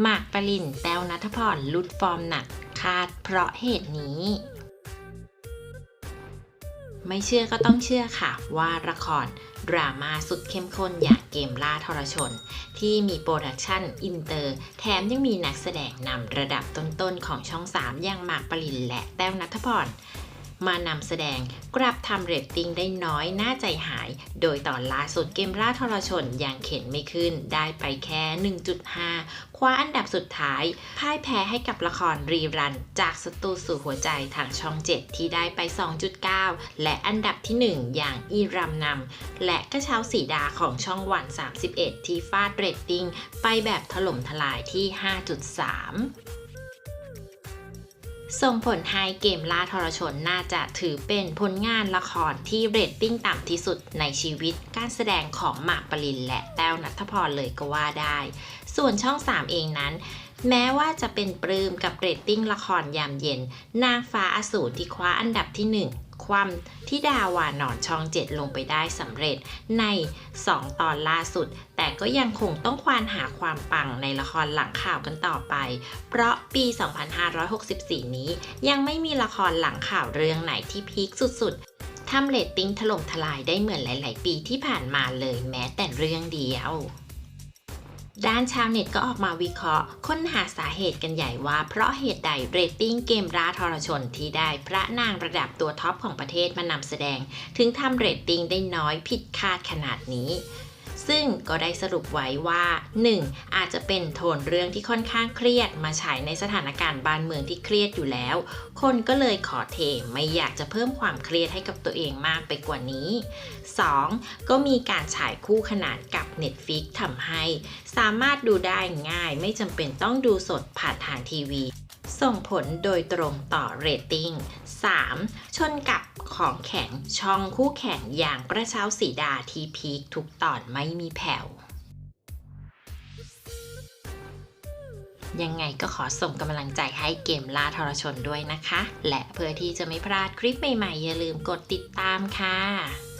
หมากปรินแต้วนัทพรลุดฟอร์มหนักคาดเพราะเหตุนี้ ไม่เชื่อก็ต้องเชื่อค่ะว่าละครดราม่าสุดเข้มข้นอย่างเกมล่าทรชน ที่มีโปรดักชั่นอินเตอร์ แถมยังมีนักแสดงนำระดับต้นๆของช่อง 3 อย่างหมากปรินและแต้วนัทพร มานำแสดงกลับทำเรตติ้งได้น้อยน่าใจหาย โดยตอนล่าสุดเกมล่าทรชนยังเข็นไม่ขึ้น ได้ไปแค่ 1.5 คว้าอันดับสุดท้าย พ่ายแพ้ให้กับละครรีรัน จากสตูสู่หัวใจทางช่อง 7 ที่ได้ไป 2.9 และอันดับที่ 1 อย่างอีรำนำและกระเช้าสีดาของช่องวัน 31 ที่ฟาดเรตติ้งไปแบบถล่มทลายที่ 5.3 ส่งผลให้เกมล่าทรชนน่าจะถือเป็นผลงานละครที่เรตติ้งต่ำที่สุดในชีวิตการแสดงของหมากปรินและแต้วนัทพรเลยก็ว่าได้ ส่วนช่อง 3 เองนั้น แม้ว่าจะเป็นปลื้มกับเรตติ้งละครยามเย็น นางฟ้าอสูรที่คว้าอันดับที่ 1 ความที่ดาวานอนช่อง 7 ลงไปได้สำเร็จใน 2 ตอนล่าสุด แต่ก็ยังคงต้องควานหาความปังในละครหลังข่าวกันต่อไป เพราะปี 2564 นี้ยังไม่มีละครหลังข่าวเรื่องไหนที่พีคสุด ๆทำเรตติ้งถล่มทลายได้เหมือนหลาย ๆ ปีที่ผ่านมาเลยแม้แต่เรื่องเดียว ด้านชาวเน็ตก็ออกมาวิเคราะห์ ค้นหาสาเหตุกันใหญ่ว่า เพราะเหตุใดเรตติ้งเกมราทรชนที่ได้พระนางระดับตัวท็อปของประเทศมานำแสดง ถึงทำเรตติ้งได้น้อยผิดคาดขนาดนี้ ซึ่งก็ได้สรุปไว้ว่า 1. อาจจะเป็นโทนเรื่องที่ค่อนข้างเครียดมาฉายในสถานการณ์บ้านเมืองที่เครียดอยู่แล้ว คนก็เลยขอเทไม่อยากจะเพิ่มความเครียดให้กับตัวเองมากไปกว่านี้ 2. ก็มีการฉายคู่ขนานกับ Netflix ทำให้ สามารถดูได้ง่ายไม่จำเป็นต้องดูสดผ่านทางทีวี ส่งผลโดยตรงต่อเรตติ้ง 3. ชนกับของแข็งช่องคู่แข่งอย่างกระเช้าสีดาที่พีคทุกตอนไม่มีแผ่วยังไงก็ขอส่งกำลังใจให้เกมล่าทรชนด้วยนะคะ และเพื่อที่จะไม่พลาดคลิปใหม่ๆ อย่าลืมกดติดตามค่ะ